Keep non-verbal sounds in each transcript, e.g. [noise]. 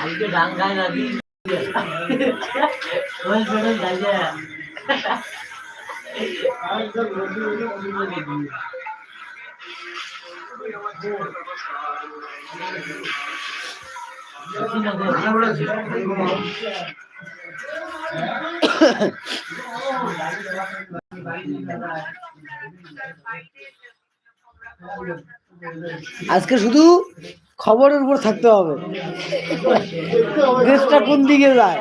আজকে ডাঙ্গায় নাকি ওই ছোট করে আছে আজকে শুধু খবরের উপর থাকতে হবে। দেশটা কোন দিকে যায়?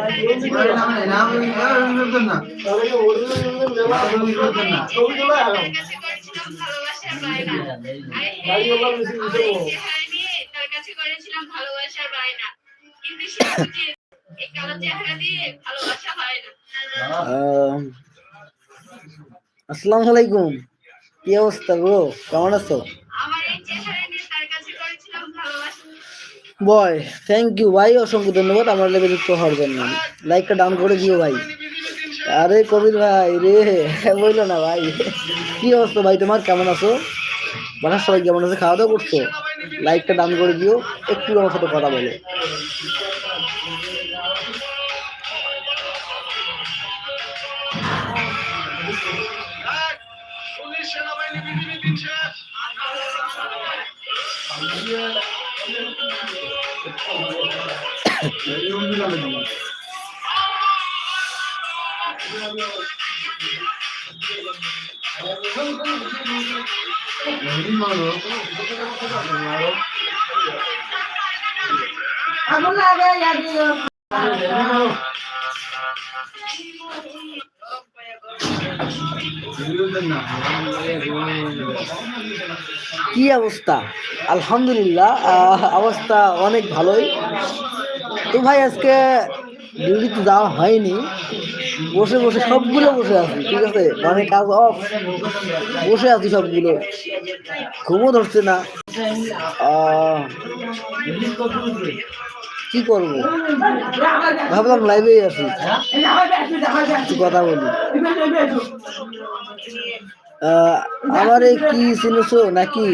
ভালোবাসার কিন্তু আসসালামু আলাইকুম কি অবস্থা ব্রো কেমন আছো? বয় থ্যাংক ইউ ভাই, অসংখ্য ধন্যবাদ আমার লেগে যুক্ত হওয়ার জন্য। লাইকটা ডাউন করে দিও ভাই। আরে কবির ভাই রে বলল না ভাই। কি অবস্থা ভাই তোমার? কেমন আছো? বাসার সবাই কেমন আছে? খাওয়া দাওয়া করছ? লাইকটা ডাউন করে দিও। একটু আমার সাথে কথা বলো। Vamos lá, velha, Deus. কি অবস্থা? আলহামদুলিল্লাহ অবস্থা অনেক ভালোই। তো ভাই, আজকে ডিউটিতে যাওয়া হয়নি। বসে বসে সবগুলো বসে আছি, ঠিক আছে? মানে কাজ অফ। বসে আছি সবগুলো। ঘুমও ধরছে না। কি করব? ভাবলাম লাইভে একটু কথা বলি। আমারে কি চিনেছো নাকি?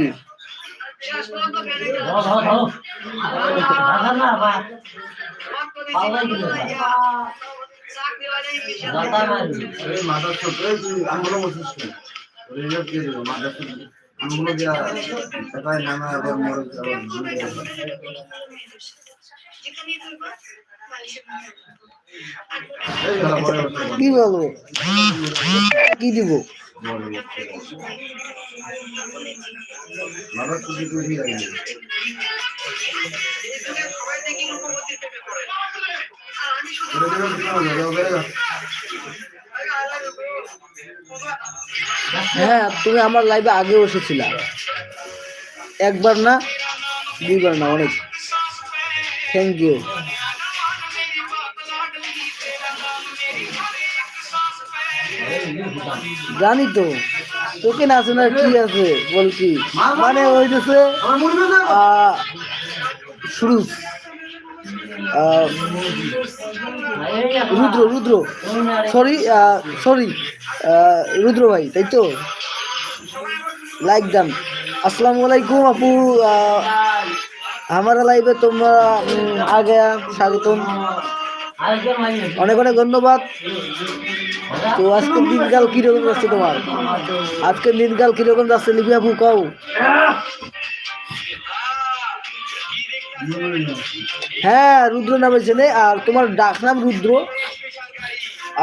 মাথা কি বলব কি দিব? হ্যাঁ তুমি আমার লাইভে আগেও এসেছিলা। একবার না, দুইবার না, অনেক। থ্যাংক ইউ জানি তো তোকে না শোনার কি আছে বলছি মানে সুরুজ। আহ, রুদ্র রুদ্র। সরি সরি রুদ্র ভাই তাই তো? লাইক ডান আসসালামু আলাইকুম আপু আমার লাইভে তোমরা আগে স্বাগতম। অনেক অনেক ধন্যবাদ। তো আজকের দিনকাল কীরকম যাচ্ছে তোমার? আজকে দিনকাল কীরকম যাচ্ছে, লিপি আপু কও? হ্যাঁ রুদ্র নাম হয়েছে আর তোমার ডাক নাম রুদ্র।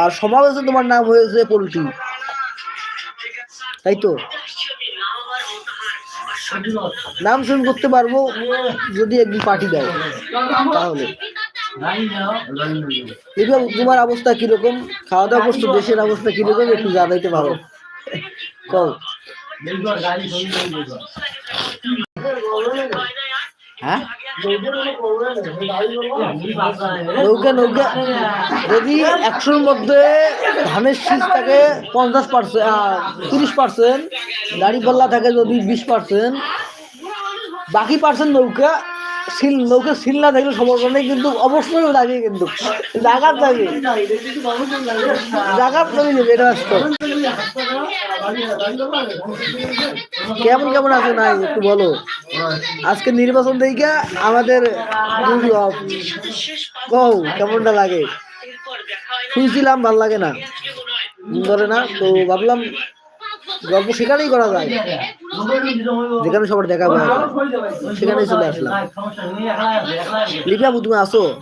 আর সমাবেশে তোমার নাম হয়েছে পোল্ট্রি। তাই তো? নাম শুন করতে পারব, যদি একদিন পার্টি দেয়। তাহলে। তোমার অবস্থা কীরকম? খাওয়া দাওয়া করছ, দেশের অবস্থা কীরকম? একটু জানাইতে পারো। কও। হ্যাঁ? নৌকা নৌকা। যদি একশোর মধ্যে ধানের শীষ থাকে পঞ্চাশ পার্সেন্ট তিরিশ পার্সেন্ট দাড়িপাল্লা থাকে যদি বিশ পার্সেন্ট, বাকি পার্সেন্ট নৌকা সিল লোকের সিল না দেখলে সমস্যা নেই, কিন্তু অবশ্যই লাগে কিন্তু। জাগার লাগে। জাগার লাগে এটা বাস্তব কেমন কেমন আছে নাই একটু বলো। আজকে নির্বাচন দেখে আমাদের কও, কেমনটা লাগে? শুনছিলাম, ভালো লাগে না। ধরে না? তো ভাবলাম গল্প সেখানেই করা যায়। যেখানে সবার দেখা যায় সেখানেই চলে আসলাম। সমস্যা নেই একলা আছে একলা আছে লিপি আপু তুমি আসো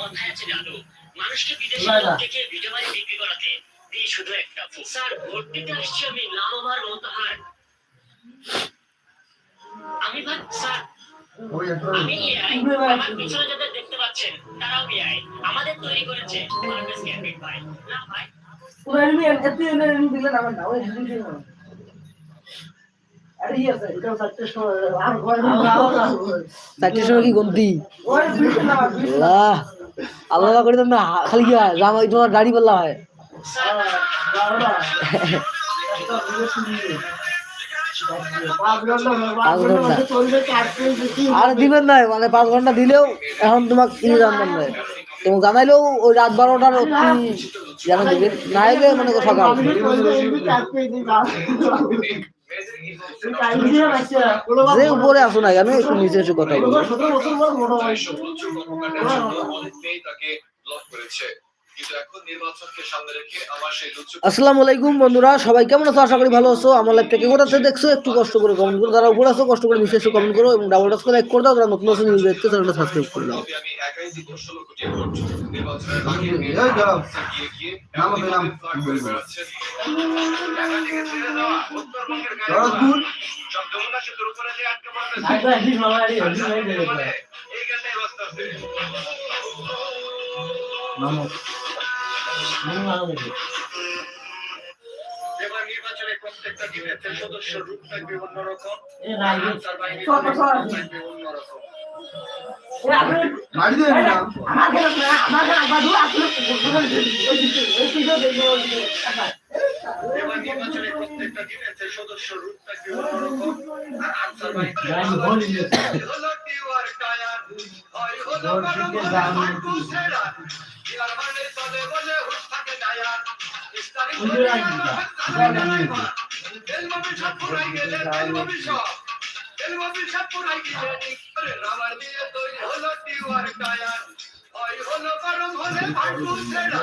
আমি আমাদের তৈরি করেছে চারটের সময় কি গন্তি? আল্লাহ করে না খালি কি হয়? রাম তোমার গাড়ি পাল্লা হয়। আর দিবেন না মানে পাঁচ ঘণ্টা দিলেও এখন তোমাকে কিনে জানবেন না। তুমি জানাইলেও ওই রাত বারোটার অব্দি জানা দিবেন না এলে মানে সকাল যে উপরে আসো না আমি একটু নিচে এসে কথা বলো আসসালামু আলাইকুম বন্ধুরা সবাই কেমন আছো? আশা করি ভালো আছো। আমার লাইফ থেকে কোথাতে দেখছ? একটু কষ্ট করে কমেন্ট করো। যারা উপরে আছো কষ্ট করে নিচে এসে কমেন্ট করো এবং ডাবল টাচ করে লাইক করে দাও। যারা নতুন নতুন নিউজ দেখতে চ্যানেলটা সাবস্ক্রাইব করে দাও। এই [laughs] হয়ে মন এবার নির্বাচনের প্রত্যেকটা টিমের সদস্য রূপ থাকবে অন্যরকম তার বাহিনীর থাকবে অন্যরকম মারি দেবে না এবার নির্বাচনের প্রত্যেকটা টিমের সদস্য রূপ থাকবে অন্যরকম আর আনসার বাহিনী হলো টিওয়ার টায়ার হয় হলো ভোট গরম দিতে হলে যান। হাঁটু ছেঁড়া। ইয়ার মানে চলে বলে হুশ থাকে টায়ার। ইস্তারি করে রাখবি আমার না। চালাই ড্রাইভার। তেল মামি সব পুরাই গেলে তেল সব। তেল সব পুরাই গেলে রাবার দিয়ে তৈরি হলো টিওয়ার টায়ার। হয় হলো গরম হলে হাঁটু ছেঁড়া।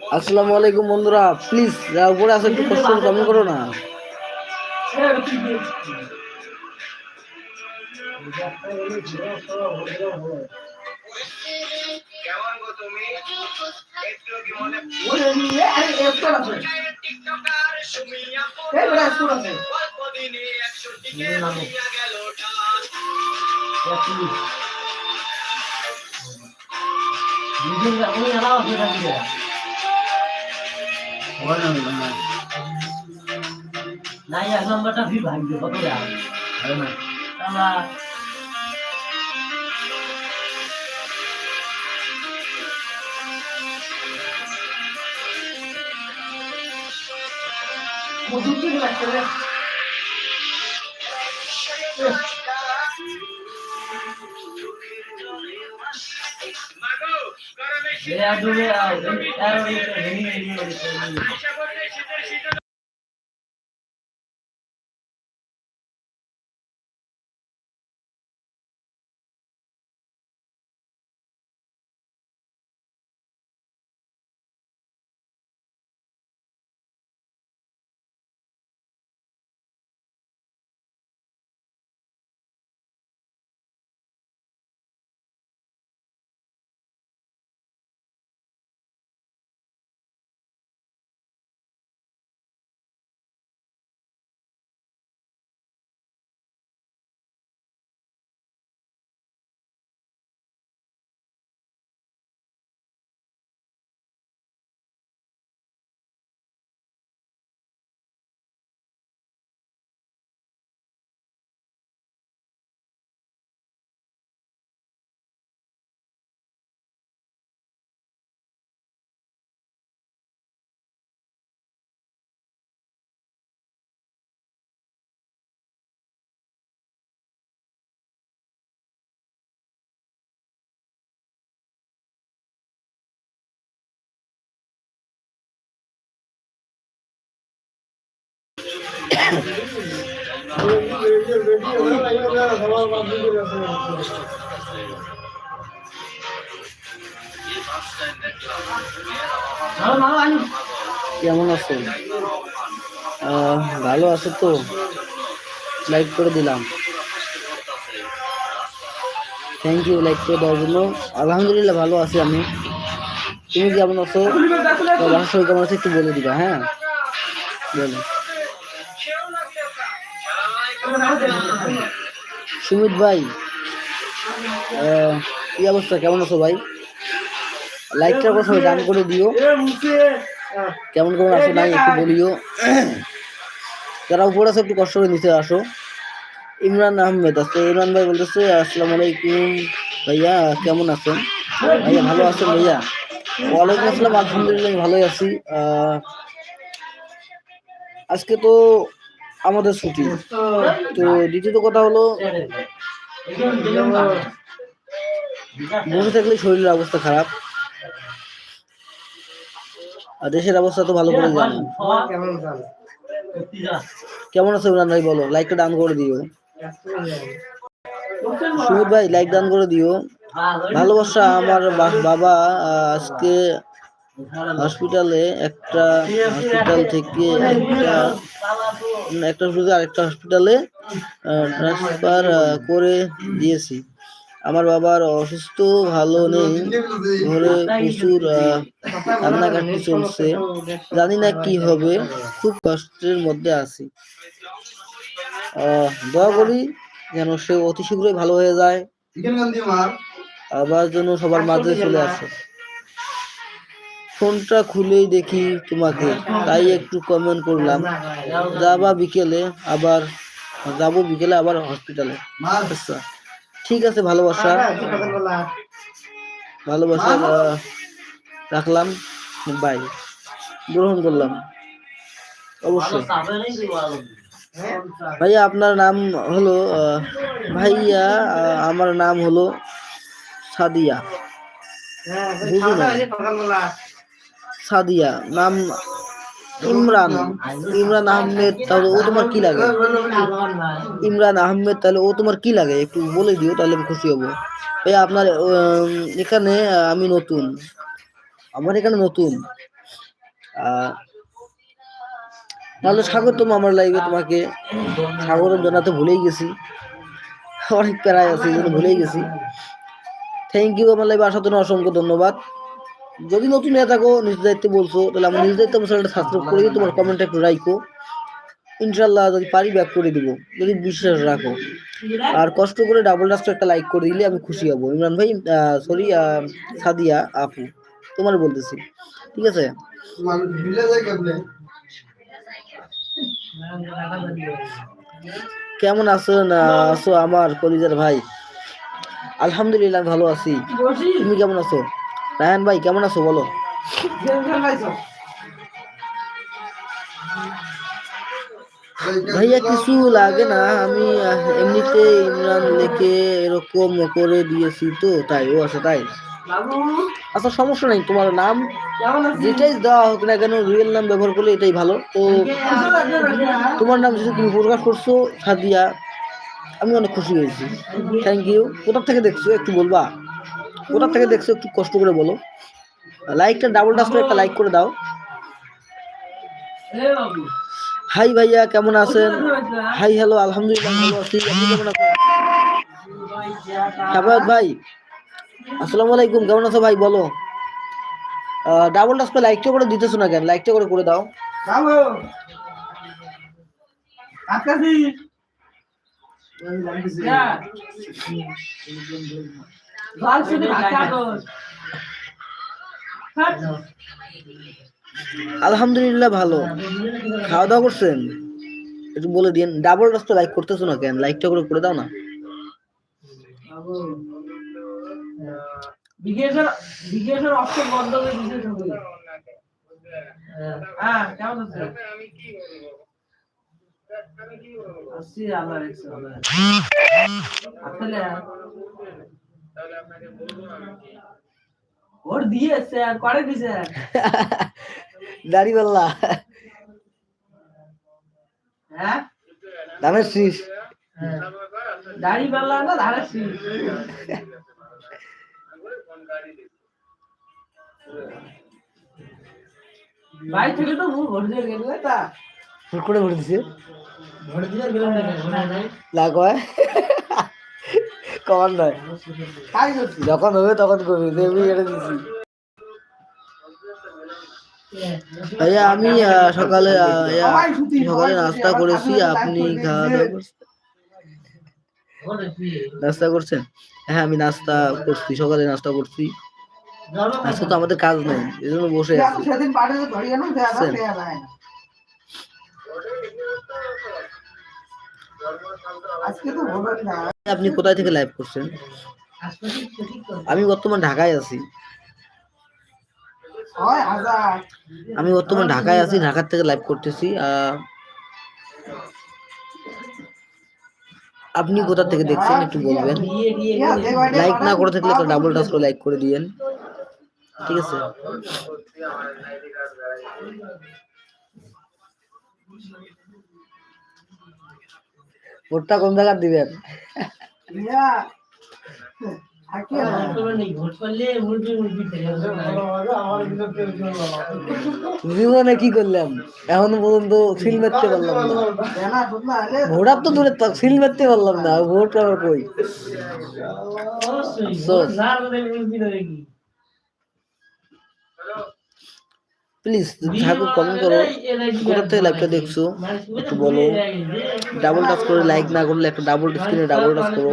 আসসালামু আলাইকুম বন্ধুরা প্লিজ যারা উপরে আছে একটু কষ্ট কমেন্ট করো না কেমন না না নাই এক নম্বরটা ফি ভাগবে কত দাম হয় না তাহলে গরমে এ আর ডুবে আর আর ওই ভেঙে কেমন আছো আহ, ভালো আছো তো? লাইক করে দিলাম। থ্যাংক ইউ লাইক করে দেওয়ার জন্য। আলহামদুলিল্লাহ ভালো আছি আমি। তুমি কেমন আছো? বাসার সবাই কেমন আছে একটু বলে দিবা হ্যাঁ? বলো। সুমিত ভাই কি অবস্থা? কেমন আছো ভাই? লাইকটা করে সবাই দান করে দিও। কেমন কেমন আসো নাই একটু বলিও। যারা উপর আছে, একটু কষ্ট করে নিচে আসো। ইমরান আহমেদ আছে। ইমরান ভাই বলতেছে, আসসালামু আলাইকুম ভাইয়া, কেমন আছেন? ভাইয়া, ভালো আছেন ভাইয়া? ওয়ালাইকুম আসসালাম, আলহামদুলিল্লাহ ভালোই আছি। আজকে তো আমাদের ছুটি। তো দ্বিতীয়ত কথা হলো বসে থাকলে শরীরের অবস্থা খারাপ। আর দেশের অবস্থা তো ভালো করে জানো। কেমন আছে ইমরান ভাই বলো? লাইকটা ডান করে দিও। সুমিত ভাই লাইক ডান করে দিও। ভালোবাসা আমার বাবা আজকে হসপিটালে একটা হসপিটাল থেকে একটা একটা হসপিটাল আরেকটা হসপিটালে ট্রান্সফার করে দিয়েছি। আমার বাবার অসুস্থ, ভালো নেই, ঘরে প্রচুর কান্নাকাটি চলছে। জানি না কি হবে, খুব কষ্টের মধ্যে আছি। দোয়া করি যেন সে অতি শীঘ্রই ভালো হয়ে যায়, আবার যেন সবার মাঝে চলে আসে। ফোনটা খুলেই দেখি তোমাকে। তাই একটু কমেন্ট করলাম। যাবা বিকেলে আবার, যাব বিকেলে আবার হসপিটালে আচ্ছা। ঠিক আছে, ভালোবাসা। ভালোবাসা রাখলাম। বাই গ্রহণ করলাম। অবশ্যই। ভাইয়া, আপনার নাম হলো ভাইয়া আমার নাম হলো সাদিয়া। না সাদিয়া, নাম ইমরান। ইমরান আহমেদ, তাহলে ও তোমার কি লাগে? ইমরান আহমেদ, তাহলে ও তোমার কি লাগে? একটু বলে দিও, তাহলে আমি খুশি হব। ভাই আপনার এখানে আমি নতুন। আমার এখানে নতুন। তাহলে স্বাগতম আমার লাইভে তোমাকে। স্বাগতম জানাতে ভুলেই গেছি। অনেক প্যারায় আছে ভুলেই গেছি। থ্যাংক ইউ আমার লাইভে আসার জন্য অসংখ্য ধন্যবাদ। যদি নতুন হয়ে থাকো, নিজ দায়িত্বে বলছো, তাহলে আমার নিজ দায়িত্ব চ্যানেলটা সাবস্ক্রাইব করে দিও তোমার কমেন্ট একটু রাখো ইনশাল্লাহ যদি পারি, ব্যাক করে দিব। যদি বিশ্বাস রাখো। আর কষ্ট করে ডাবল ডাস্ট একটা লাইক করে দিলে আমি খুশি হব। ইমরান ভাই সরি সাদিয়া, আপু, তোমার বলতেছি। ঠিক আছে? কেমনে আছেন আছো আমার কলিজার ভাই? আলহামদুলিল্লাহ ভালো আছি। তুমি কেমন আছো? রায়হান ভাই, কেমন আছো বলো? ভাইয়া, কিছু লাগে না। আমি এমনিতে ইমরান লেখে এরকম করে দিয়েছি তো, তাই, ও আছে, তাই। আচ্ছা সমস্যা নেই, তোমার নাম? যেটাই দেওয়া হোক না কেন রিয়েল নাম ব্যবহার করলে এটাই ভালো। তো, তোমার নাম যেহেতু তুমি প্রকাশ করছ, সাদিয়া, আমি অনেক খুশি হয়েছি। থ্যাংক ইউ কোথা থেকে দেখছ, একটু বলবা? কোথা থেকে দেখছ একটু কষ্ট করে বলো। লাইকটা ডাবল টাচ করে একটা লাইক করে দাও। হাই ভাইয়া কেমন আছেন? হাই হ্যালো আলহামদুলিল্লাহ ভালো আছি। আপনি কেমন আছেন? সাফায়াত ভাই আসসালামু আলাইকুম কেমন আছো ভাই? বলো। ডাবল টাচ করে লাইকটা করে দিতেছো না কেন? লাইকটা করে করে দাও। আকাশি। লাল শুধু হাট আলহামদুলিল্লাহ ভালো। খাওয়া দাওয়া করছেন? একটু বলে দিন। ডাবল টাচ তো লাইক করতেছো না কেন? লাইকটা করে করে দাও না। বাবু বিকেশের ওর দিয়েছে আর করে দিছে? [laughs] দাড়ি পাল্লা হ্যাঁ? ধানের শীষ। দাড়ি পাল্লা না ধারে শীষ? বাই থেকে তো মুখ ভরে দিয়ে গেল তা? ফুট করে ভরে দিছে। ভরে দিয়ে গেল না নাই? লাগ যখন হবে তখন করবি। দেবি এটা দিছি ভাইয়া, আমি সকালে সকালে নাস্তা করেছি। আপনি নাস্তা করছেন? হ্যাঁ আমি নাস্তা করছি, সকালে নাস্তা করছি। আজকে তো আমাদের কাজ নেই এই জন্য বসে আছি। আপনি কোথায় থেকে লাইভ করছেন? আমি বর্তমান ঢাকায় আছি। আমি বর্তমান ঢাকায় আছি ঢাকার থেকে লাইভ করতেছি। আপনি কোথা থেকে দেখছেন একটু বলবেন? লাইক না করে থাকলে একটা ডাবল টাচ করে লাইক করে দিয়েন। ঠিক আছে? ভোটটা কোন জায়গার দিবেন? ইয়া। জীবনে কি করলাম? এখনও পর্যন্ত সিল মারতে পারলাম না। ভোটার তো দূরে থাক সিল মারতে পারলাম না ভোট আমার কই? প্লিজ ঠাকুর কমেন্ট করো। কোথা থেকে লাইভটা দেখছ। একটু বলো। ডাবল টাচ করে লাইক না করলে একটা ডাবল স্ক্রিনে ডাবল টাচ করো।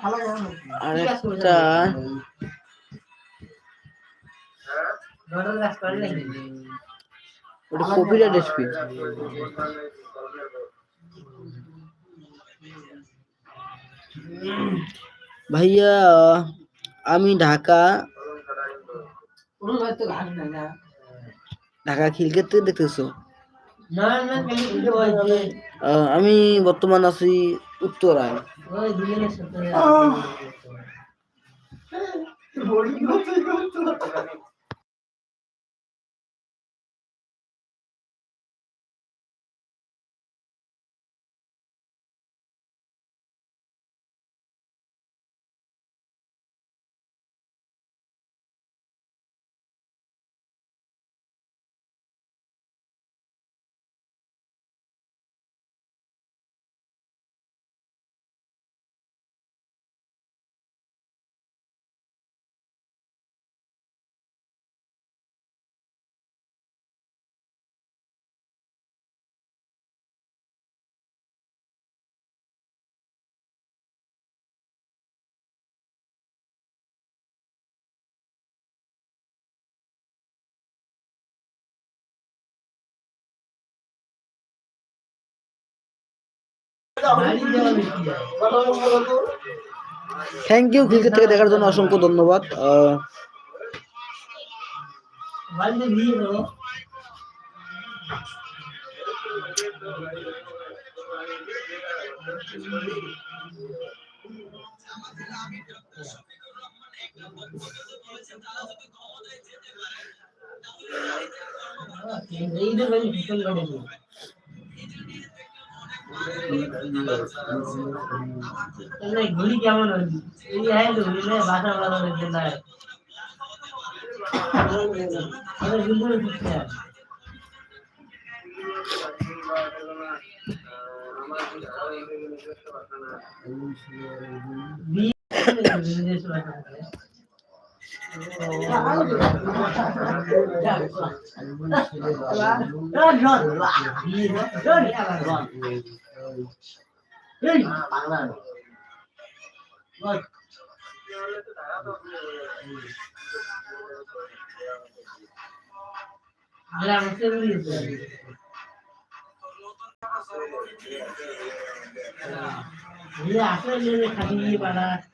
খালা ওটা কপিরাইট এসপি ভাইয়া আমি ঢাকা ঢাকা খিলগেট থেকে দেখতেছো? আমি বর্তমান আছি উত্তরায়। থ্যাংক ইউ ক্রিকেট থেকে দেখার জন্য অসংখ্য ধন্যবাদ। আহ, ঘুড়ি কেমন হয়েছে? এই ঘুড়ি নেই বাসা মারবে দিস না? ভোটটা তো মারবে দিস দিয়ে বলো দিয়ে বলো এ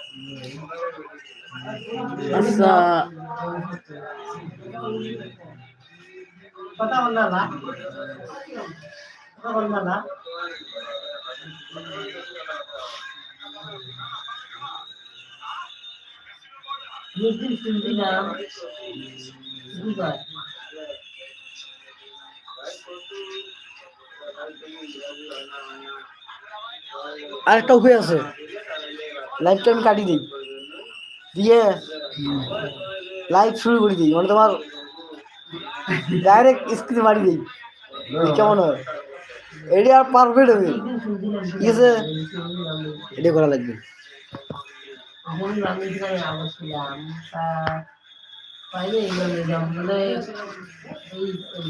আচ্ছা। কথা বল না কথা বল না শুনছিলাম দুবার আরেকটা উপায় আছে। লাইভটা আমি কাটি দিই। দিয়ে লাইভ শুরু করে দিই। মানে তোমার ডাইরেক্ট স্ক্রিনে মারি দিই। এই কেমন হয়? এটা আর পারফেক্ট হবে। একদিন শুনছিলাম ঠিক আছে? শুনছিলাম এটা করা লাগবে। আমি